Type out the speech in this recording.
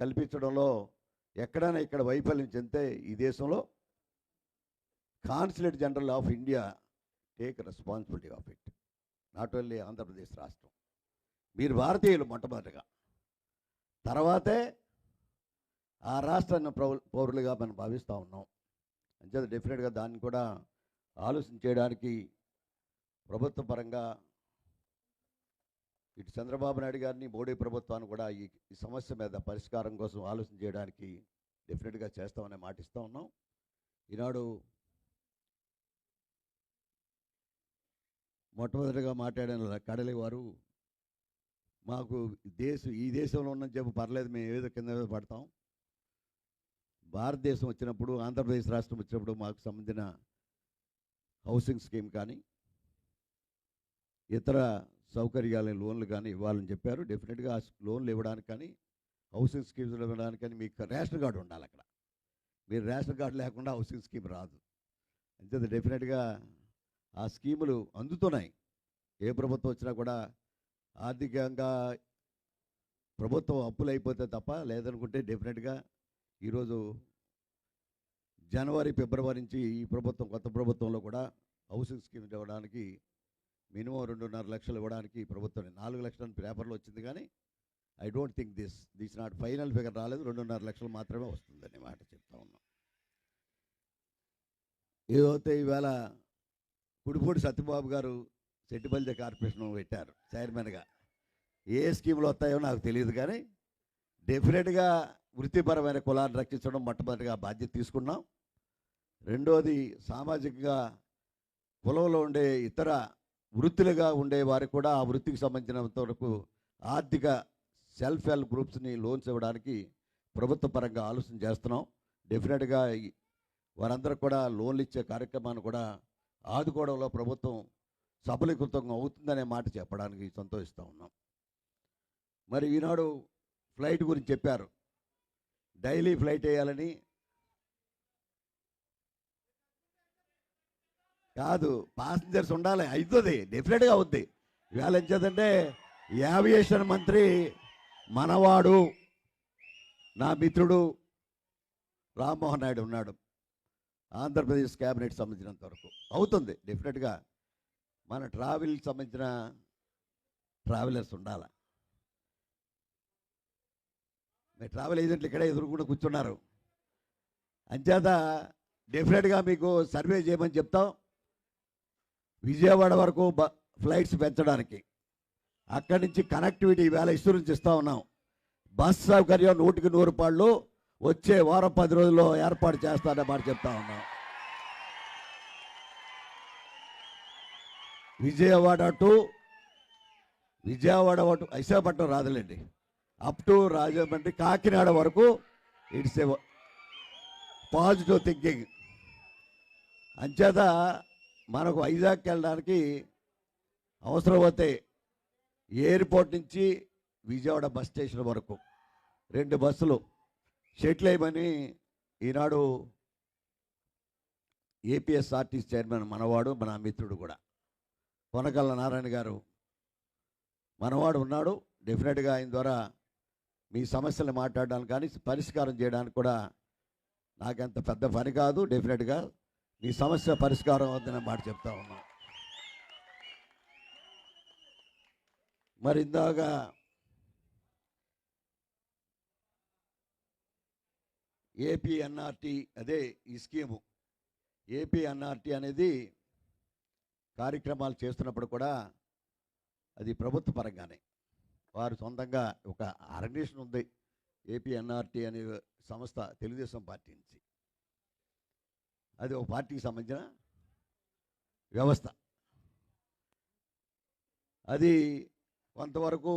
కల్పించడంలో ఎక్కడైనా ఇక్కడ వైఫల్యం చెందితే ఈ దేశంలో consulate general of India take responsibility of it. Not only Andhra Pradesh రాష్ట్రం. మీరు భారతీయులు మొట్టమొదటిగా. తర్వాతే ఆ రాష్ట్రాన్ని పౌరులుగా మనం భావిస్తూ ఉన్నాం. అంచేత డెఫినెట్గా దాన్ని కూడా ఆలోచన చేయడానికి ప్రభుత్వ పరంగా ఇటు చంద్రబాబు నాయుడు గారిని మోడీ ప్రభుత్వాన్ని కూడా ఈ ఈ సమస్య మీద పరిష్కారం కోసం ఆలోచన చేయడానికి డెఫినెట్గా చేస్తామనే మాట ఇస్తూ ఉన్నాం. ఈనాడు మొట్టమొదటిగా మాట్లాడిన కడలి వారు మాకు దేశం ఈ దేశంలో ఉన్న చెప్పు పర్లేదు మేము ఏదో కింద మీద పడతాం. భారతదేశం వచ్చినప్పుడు ఆంధ్రప్రదేశ్ రాష్ట్రం వచ్చినప్పుడు మాకు సంబంధించిన హౌసింగ్ స్కీమ్ కానీ ఇతర సౌకర్యాలని లోన్లు కానీ ఇవ్వాలని చెప్పారు. డెఫినెట్గా ఆ లోన్లు ఇవ్వడానికి కానీ హౌసింగ్ స్కీమ్స్ ఇవ్వడానికి కానీ మీకు రేషన్ కార్డు ఉండాలి అక్కడ. మీరు రేషన్ కార్డు లేకుండా హౌసింగ్ స్కీమ్ రాదు. అంతే డెఫినెట్గా ఆ స్కీములు అందుతున్నాయి. ఏ ప్రభుత్వం వచ్చినా కూడా ఆర్థికంగా ప్రభుత్వం అప్పులు అయిపోతే తప్ప లేదనుకుంటే డెఫినెట్గా ఈరోజు జనవరి ఫిబ్రవరి నుంచి ఈ ప్రభుత్వం కొత్త ప్రభుత్వంలో కూడా హౌసింగ్ స్కీమ్ ఇవ్వడానికి మినిమం రెండున్నర లక్షలు ఇవ్వడానికి ప్రభుత్వం నాలుగు లక్షలు పేపర్లో వచ్చింది కానీ I don't think this this not final figure రాలేదు రెండున్నర లక్షలు మాత్రమే వస్తుందని మాట చెప్తా ఉన్నాం. ఏదైతే ఈవేళ కుడిపూడి సత్యబాబు గారు సెట్టిపల్లి కార్పొరేషన్ పెట్టారు చైర్మన్గా ఏ స్కీములు వస్తాయో నాకు తెలియదు కానీ డెఫినెట్గా వృత్తిపరమైన కులాన్ని రక్షించడం మొట్టమొదటిగా బాధ్యత తీసుకున్నాం. రెండోది సామాజికంగా కులంలో ఉండే ఇతర వృత్తులుగా ఉండే వారికి కూడా ఆ వృత్తికి సంబంధించినంత వరకు ఆర్థిక సెల్ఫ్ హెల్ప్ గ్రూప్స్ని లోన్స్ ఇవ్వడానికి ప్రభుత్వ పరంగా ఆలోచన చేస్తున్నాం. డెఫినెట్గా వారందరూ కూడా లోన్లు ఇచ్చే కార్యక్రమాన్ని కూడా ఆదుకోవడంలో ప్రభుత్వం సఫలీకృతంగా అవుతుందనే మాట చెప్పడానికి సంతోషిస్తూ ఉన్నాం. మరి ఈనాడు ఫ్లైట్ గురించి చెప్పారు. డైలీ ఫ్లైట్ వేయాలని కాదు పాసింజర్స్ ఉండాలి. అవుతుంది డెఫినెట్గా అవుద్ది. ఇవాళ ఏం చేద్దంటే ఏవియేషన్ మంత్రి మనవాడు నా మిత్రుడు రామ్మోహన్ నాయుడు ఉన్నాడు. ఆంధ్రప్రదేశ్ క్యాబినెట్ సంబంధించినంత వరకు. అవుతుంది డెఫినెట్గా మన ట్రావెల్ సంబంధించిన ట్రావెలర్స్ ఉండాలి. మీ ట్రావెల్ ఏజెంట్లు ఇక్కడే ఎదురుకుండా కూర్చున్నారు. అంచేత డెఫినెట్గా మీకు సర్వే చేయమని చెప్తాం. విజయవాడ వరకు బ ఫ్లైట్స్ పెంచడానికి. అక్కడి నుంచి కనెక్టివిటీ వేళ ఇన్సూరెన్స్ ఇస్తూ ఉన్నాం. బస్ సౌకర్యం నూటికి నూరు రూపాయలు వచ్చే వారం పది రోజుల్లో ఏర్పాటు చేస్తానని మాట చెప్తా ఉన్నాం. విజయవాడ టు విజయవాడ టు విశాఖపట్నం రాదులేండి. అప్ టు రాజమండ్రి కాకినాడ వరకు ఇట్స్ ఏ పాజిటివ్ థింకింగ్. అంచేత మనకు వైజాగ్కి వెళ్ళడానికి అవసరం అవుతాయి ఎయిర్పోర్ట్ నుంచి విజయవాడ బస్ స్టేషన్ వరకు. రెండు బస్సులు షెటిల్ అయ్యమని ఈనాడు ఏపీఎస్ఆర్టీసీ చైర్మన్ మనవాడు మన మిత్రుడు కూడా. కొనకల్ల నారాయణ గారు మనవాడు ఉన్నాడు. డెఫినెట్గా ఆయన ద్వారా మీ సమస్యలు మాట్లాడడానికి కానీ పరిష్కారం చేయడానికి కూడా నాకంత పెద్ద పని కాదు. డెఫినెట్గా మీ సమస్య పరిష్కారం అవుతుందనే మాట చెప్తా ఉన్నాం. మరి ఇందాక ఏపీఎన్ఆర్టీ అదే ఈ స్కీము. ఏపీఎన్ఆర్టీ అనేది కార్యక్రమాలు చేస్తున్నప్పుడు కూడా అది ప్రభుత్వ పరంగానే. వారు సొంతంగా ఒక ఆర్గనైజేషన్ ఉంది. ఏపీఎన్ఆర్టీ అనే సంస్థ తెలుగుదేశం పార్టీ నుంచి. అది ఒక పార్టీకి సంబంధించిన వ్యవస్థ. అది కొంతవరకు